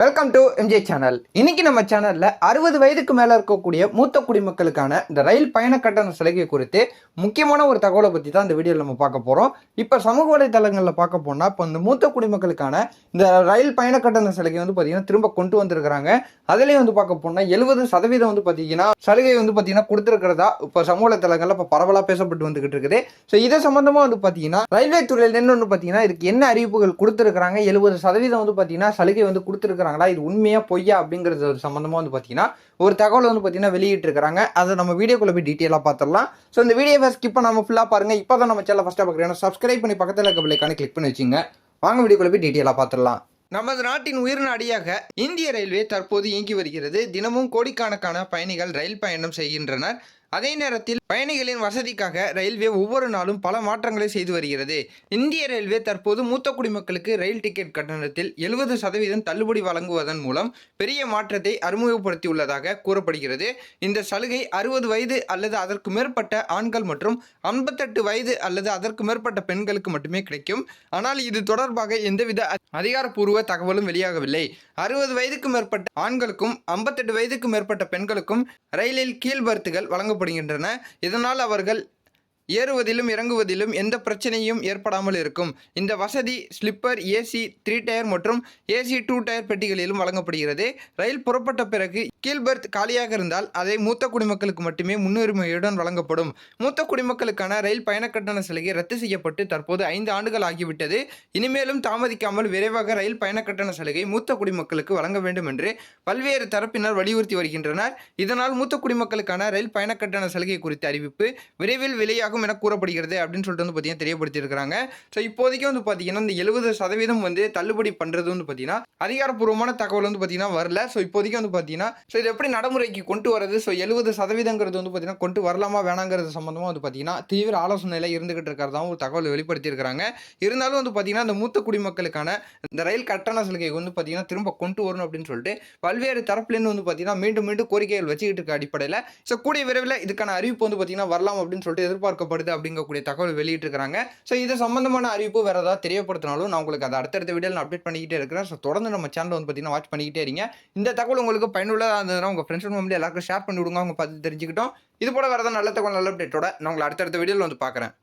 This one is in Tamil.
வெல்கம் டு எம்ஜே சேனல் இன்னைக்கு நம்ம சேனலில் அறுபது வயதுக்கு மேலே இருக்கக்கூடிய மூத்த குடிமக்களுக்கான இந்த ரயில் பயண கட்டண சலுகை குறித்து முக்கியமான ஒரு தகவலை பற்றி தான் இந்த வீடியோவில் நம்ம பார்க்க போகிறோம் இப்போ சமூக வலைதளங்களில் பார்க்க போனால் இப்போ இந்த மூத்த குடிமக்களுக்கான இந்த ரயில் பயண கட்டண சலுகை வந்து பார்த்திங்கன்னா திரும்ப கொண்டு வந்திருக்கிறாங்க. அதுலேயும் வந்து பார்க்க போனால் எழுபது சதவீதம் வந்து பார்த்திங்கன்னா சலுகை வந்து பார்த்திங்கன்னா கொடுத்துருக்கிறதா இப்போ சமூக வலைதளங்களில் இப்போ பரவலாக பேசப்பட்டு வந்துக்கிட்டு இருக்குது. ஸோ இதை சம்மந்தமாக வந்து பார்த்தீங்கன்னா ரயில்வே துறையில் வந்து பார்த்தீங்கன்னா இதுக்கு என்ன அறிவிப்புகள் கொடுத்துருக்குறாங்க? எழுபது சதவீதம் வந்து பார்த்திங்கன்னா சலுகை வந்து சொல்கிறாங்களா இது உண்மையா பொய்யா அப்படிங்கிறது ஒரு சம்மந்தமாக வந்து பாத்தீங்கன்னா ஒரு தகவல் வந்து பாத்தீங்கன்னா வெளியிட்டிருக்கிறாங்க. அதை நம்ம வீடியோக்குள்ள போய் டீட்டெயிலாக பார்த்துடலாம் ஸோ இந்த வீடியோவை ஸ்கிப் பண்ணாமல் ஃபுல்லாக பாருங்க. இப்போ தான் நம்ம சேனல் ஃபஸ்ட்டாக பார்க்குறேன் சப்ஸ்கிரைப் பண்ணி பக்கத்தில் இருக்க பிள்ளைக்கான கிளிக் பண்ணி வச்சுங்க. வாங்க வீடியோக்குள்ளே போய் டீட்டெயிலாக பார்த்துடலாம் நமது நாட்டின் உயிர் நாடியாக இந்திய ரயில்வே தற்போது இயங்கி வருகிறது. தினமும் கோடிக்கணக்கான பயணிகள் ரயில் பயணம் செய்கின்றனர். அதே நேரத்தில் பயணிகளின் வசதிக்காக ரயில்வே ஒவ்வொரு நாளும் பல மாற்றங்களை செய்து வருகிறது. இந்திய ரயில்வே தற்போது மூத்த குடிமக்களுக்கு ரயில் டிக்கெட் கட்டணத்தில் எழுபது சதவீதம் தள்ளுபடி வழங்குவதன் மூலம் பெரிய மாற்றத்தை அறிமுகப்படுத்தியுள்ளதாக கூறப்படுகிறது. இந்த சலுகை அறுபது வயது அல்லது அதற்கு மேற்பட்ட ஆண்கள் மற்றும் ஐம்பத்தெட்டு வயது அல்லது அதற்கு மேற்பட்ட பெண்களுக்கு மட்டுமே கிடைக்கும். ஆனால் இது தொடர்பாக எந்தவித அதிகாரப்பூர்வ தகவலும் வெளியாகவில்லை. அறுபது வயதுக்கு மேற்பட்ட ஆண்களுக்கும் ஐம்பத்தெட்டு வயதுக்கு மேற்பட்ட பெண்களுக்கும் ரயிலில் கீழ் வழங்க வழங்கப்படுகின்றன இதனால் அவர்கள் ஏறுவதிலும் இறங்குவதிலும் எந்த பிரச்சனையும் ஏற்படாமல் இருக்கும். இந்த வசதி ஸ்லிப்பர் ஏசி த்ரீ டயர் மற்றும் ஏசி டூ டயர் பெட்டிகளிலும் வழங்கப்படுகிறது. ரயில் புறப்பட்ட பிறகு கீழ்பர்த் காலியாக இருந்தால் அதை மூத்த குடிமக்களுக்கு மட்டுமே முன்னுரிமையுடன் வழங்கப்படும். மூத்த குடிமக்களுக்கான ரயில் பயண கட்டண சலுகை ரத்து செய்யப்பட்டு தற்போது ஐந்து ஆண்டுகள் ஆகிவிட்டது. இனிமேலும் தாமதிக்காமல் விரைவாக ரயில் பயண கட்டண சலுகை மூத்த குடிமக்களுக்கு வழங்க வேண்டும் என்று பல்வேறு தரப்பினர் வலியுறுத்தி வருகின்றனர். இதனால் மூத்த குடிமக்களுக்கான ரயில் பயண கட்டண சலுகை குறித்த அறிவிப்பு விரைவில் வெளியாகும் என கூறப்படுகிறது அப்படின்னு சொல்லிட்டு வந்து பார்த்தீங்கன்னா தெரியப்படுத்தியிருக்கிறாங்க ஸோ இப்போதைக்கு வந்து பார்த்தீங்கன்னா இந்த எழுபது சதவீதம் வந்து தள்ளுபடி பண்ணுறது வந்து பார்த்தீங்கன்னா அதிகாரப்பூர்வமான தகவல் வந்து பார்த்தீங்கன்னா வரல ஸோ இப்போதைக்கு வந்து பார்த்தீங்கன்னா ஸோ இது எப்படி நடைமுறைக்கு கொண்டு வரது ஸோ எழுபது சதவீதங்கிறது வந்து பார்த்தீங்கன்னா கொண்டு வரலாமா வேணாங்கிறது சம்மந்தமாக வந்து பார்த்தீங்கன்னா தீவிர ஆலோசனையில் இருந்துகிட்டு இருக்கிறதாவும் ஒரு தகவல் வெளிப்படுத்தியிருக்கிறாங்க இருந்தாலும் வந்து பார்த்தீங்கன்னா இந்த மூத்த குடிமக்களுக்கான இந்த ரயில் கட்டண சலுகை வந்து பார்த்தீங்கன்னா திரும்ப கொண்டு வரணும் அப்படின்னு சொல்லிட்டு பல்வேறு தரப்புலேருந்து வந்து பார்த்தீங்கன்னா மீண்டும் மீண்டும் கோரிக்கைகள் வச்சுக்கிட்டு இருக்க அடிப்படையில் ஸோ கூடிய விரைவில் இதுக்கான அறிவிப்பு வந்து பார்த்தீங்கன்னா வரலாம் அப்படின்னு சொல்லிட்டு எதிர்பார்க்க எதிர்பார்க்கப்படுது அப்படிங்கக்கூடிய தகவல் வெளியிட்டிருக்கிறாங்க. ஸோ இது சம்மந்தமான அறிவிப்பு வேறு ஏதாவது தெரியப்படுத்தினாலும் நான் உங்களுக்கு அதை அடுத்தடுத்த வீடியோ நான் அப்டேட் பண்ணிக்கிட்டே இருக்கிறேன். ஸோ தொடர்ந்து நம்ம சேனல் வந்து பார்த்தீங்கன்னா வாட்ச் பண்ணிக்கிட்டே இருங்க. இந்த தகவல் உங்களுக்கு பயனுள்ளதாக இருந்ததுன்னா உங்கள் ஃப்ரெண்ட்ஸ் ஃபேமிலி எல்லாருக்கும் ஷேர் பண்ணி விடுங்க அவங்க பார்த்து தெரிஞ்சுக்கிட்டோம். இது போல வேறு ஏதாவது நல்ல தகவல் நல்ல அப்டேட்டோட நான் உங்களை அடுத்தடுத்த வீடியோவில் வந்து பார்க்குறேன்